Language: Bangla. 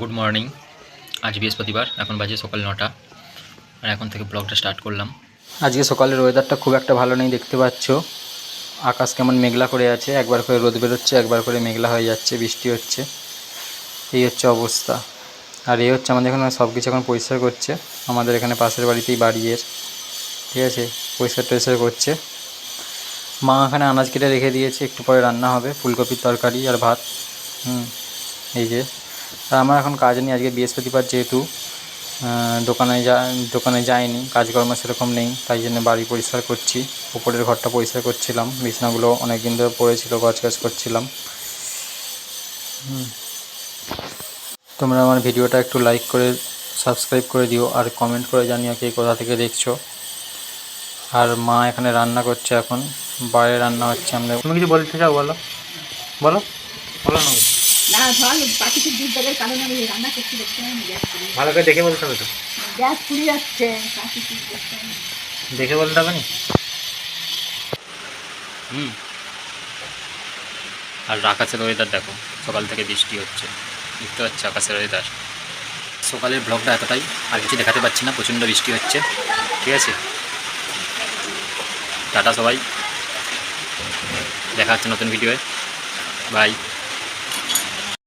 গুড মর্নিং আজ বৃহস্পতিবার, এখন বাজে সকাল নটা। আর এখন থেকে ব্লগটা স্টার্ট করলাম। আজকে সকালের ওয়েদারটা খুব একটা ভালো নেই, দেখতে পাচ্ছ। আকাশ কেমন মেঘলা করে আছে, একবার করে রোদ বেরোচ্ছে, একবার করে মেঘলা হয়ে যাচ্ছে, বৃষ্টি হচ্ছে। এই হচ্ছে অবস্থা। আর এই হচ্ছে আমাদের এখানে সব কিছু এখন পরিষ্কার করছে। আমাদের এখানে পাশের বাড়িতেই বাড়ি ঠিক আছে? পরিষ্কার টরিষ্কার করছে। মা এখানে আনাজ কেটে রেখে দিয়েছে, একটু পরে রান্না হবে, ফুলকপির তরকারি আর ভাত। হুম, এই যে আর আমার এখন কাজ নেই, আজকে বৃহস্পতিবার যেহেতু দোকানে যা, দোকানে যাইনি, কাজকর্ম সেরকম নেই, তাই জন্য বাড়ি পরিষ্কার করছি, উপরের ঘরটা পরিষ্কার করছিলাম, বিছনাগুলো অনেক দিন ধরে পড়েছিল গছ গাছ করছিলাম। তোমরা আমার ভিডিওটা একটু লাইক করে সাবস্ক্রাইব করে দিও, আর কমেন্ট করে জানিও কে কোথা থেকে দেখছ। আর মা এখানে রান্না করছে এখন, বাইরে রান্না হচ্ছে, আমরা তুমি কিছু বলতে চাও, বলো। বলো। বলো না। না ধর প্রাকৃতিক দুর্যোগের কারণে আমি রান্না করতে দেখতে পাই গ্যাস ভালো করে দেখে বলতে হবে তো। গ্যাস যাচ্ছে দেখে বলতে হবে না? হুম। আর আকাশের ওয়েদার দেখো সকাল থেকে বৃষ্টি হচ্ছে। দেখতে পাচ্ছি আকাশের ওয়েদার সকালের ব্লগটা এতটাই আর কিছু দেখাতে পাচ্ছি না প্রচণ্ড বৃষ্টি হচ্ছে। ঠিক আছে? টাটা সবাই। দেখা হচ্ছে নতুন ভিডিওয়ে বাই